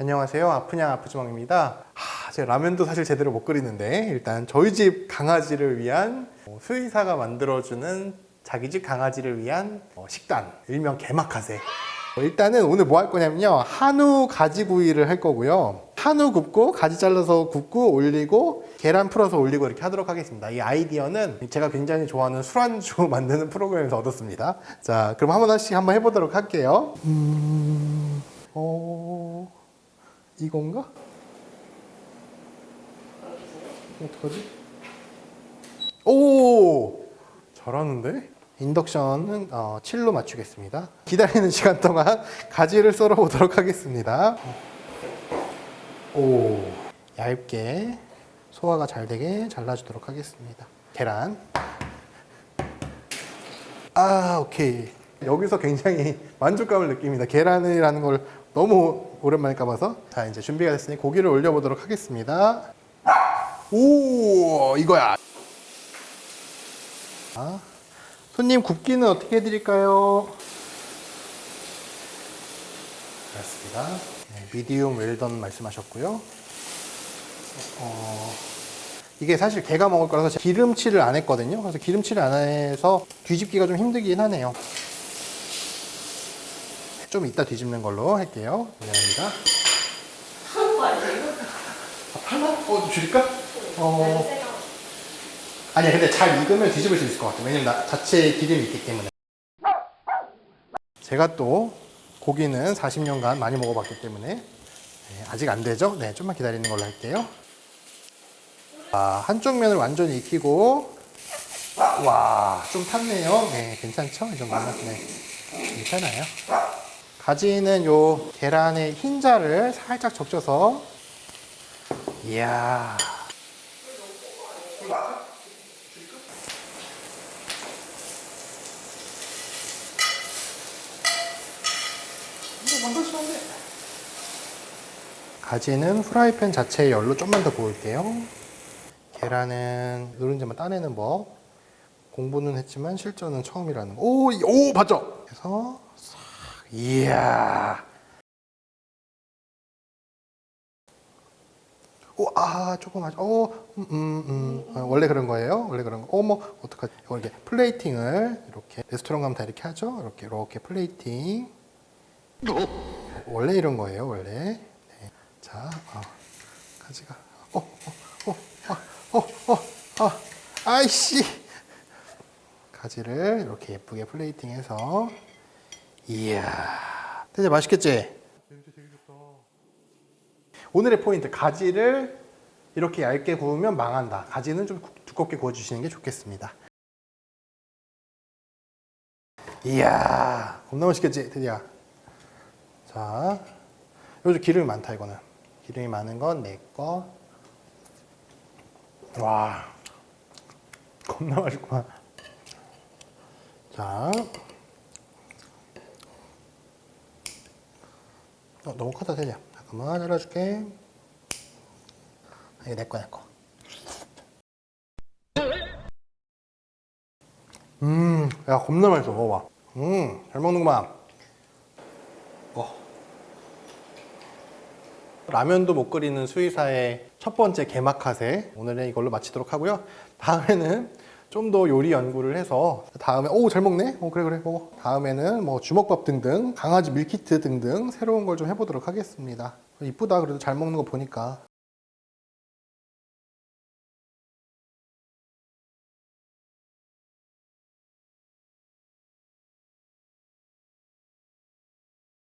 안녕하세요. 아프냐 아프지망입니다. 하, 제가 라면도 사실 제대로 못 끓이는데 일단 저희 집 강아지를 위한 어, 수의사가 만들어주는 자기 집 강아지를 위한 어, 식단 일명 개마카세. 어, 일단은 오늘 뭐 할 거냐면요 한우 가지구이를 할 거고요 한우 굽고 가지 잘라서 굽고 올리고 계란 풀어서 올리고 이렇게 하도록 하겠습니다 이 아이디어는 제가 굉장히 좋아하는 술안주 만드는 프로그램에서 얻었습니다 자 그럼 한 번씩 한번 해보도록 할게요 음... 어... 이건가? 어떡하지? 오! 잘하는데? 인덕션은 어, 7로 맞추겠습니다. 기다리는 시간 동안 가지를 썰어 보도록 하겠습니다. 오, 얇게 소화가 잘 되게 잘라주도록 하겠습니다. 계란. 아, 오케이. 여기서 굉장히 만족감을 느낍니다. 계란이라는 걸 너무 오랜만에 까봐서. 자, 이제 준비가 됐으니 고기를 올려보도록 하겠습니다. 오, 이거야. 아, 손님 굽기는 어떻게 해드릴까요? 알았습니다. 네, 미디움 웰던 말씀하셨고요. 어, 이게 사실 개가 먹을 거라서 기름칠을 안 했거든요. 그래서 기름칠을 안 해서 뒤집기가 좀 힘들긴 하네요. 좀 이따 뒤집는 걸로 할게요. 미안합니다. 한거 아니에요? 아, 하나? 어, 좀 줄일까? 어, 아니야, 근데 잘 익으면 뒤집을 수 있을 것 같아. 왜냐면 나 자체에 기름이 있기 때문에. 제가 또 고기는 40년간 많이 먹어봤기 때문에 네, 아직 안 되죠? 네, 좀만 기다리는 걸로 할게요. 아, 한쪽 면을 완전히 익히고 와, 좀 탔네요. 네, 괜찮죠? 이 정도면 네, 괜찮아요. 가지는 요 계란의 흰자를 살짝 적셔서 이야. 가지는 프라이팬 자체의 열로 좀만 더 구울게요. 계란은 누른지만 따내는 법. 공부는 했지만 실전은 처음이라는 거. 오, 이- 오, 봤죠? 그래서 싹, 이야. 오, 아, 조금 하죠. 오, 음, 음, 음. 아, 원래 그런 거예요? 원래 그런 거. 어머, 어떡하지? 이거 이렇게 플레이팅을 이렇게 레스토랑 가면 다 이렇게 하죠? 이렇게, 이렇게 플레이팅. 원래 이런 거예요, 원래. 네. 자, 어, 가지가. 어, 어, 어, 어, 어, 어, 어, 아이씨. 가지를 이렇게 예쁘게 플레이팅해서. 이야. 되게 맛있겠지? 오늘의 포인트 가지를 이렇게 얇게 구우면 망한다. 가지는 좀 구- 두껍게 구워주시는 게 좋겠습니다. 이야, 겁나 맛있겠지, 드디어. 자, 요즘 기름이 많다 이거는. 기름이 많은 건 내 거. 와, 겁나 맛있구만. 자, 어, 너무 커다 되냐? 잠깐만 잘라줄게. 아, 이거 내 거야, 내 거. 음, 야 겁나 맛있어. 먹어봐. 음, 잘 먹는구만. 어. 라면도 못 끓이는 수의사의 첫 번째 개막카세 오늘은 이걸로 마치도록 하고요. 다음에는 좀 더 요리 연구를 해서 다음에 오 잘 먹네. 오 그래 그래 먹어. 다음에는 뭐 주먹밥 등등 강아지 밀키트 등등 새로운 걸 좀 해보도록 하겠습니다. 이쁘다 그래도 잘 먹는 거 보니까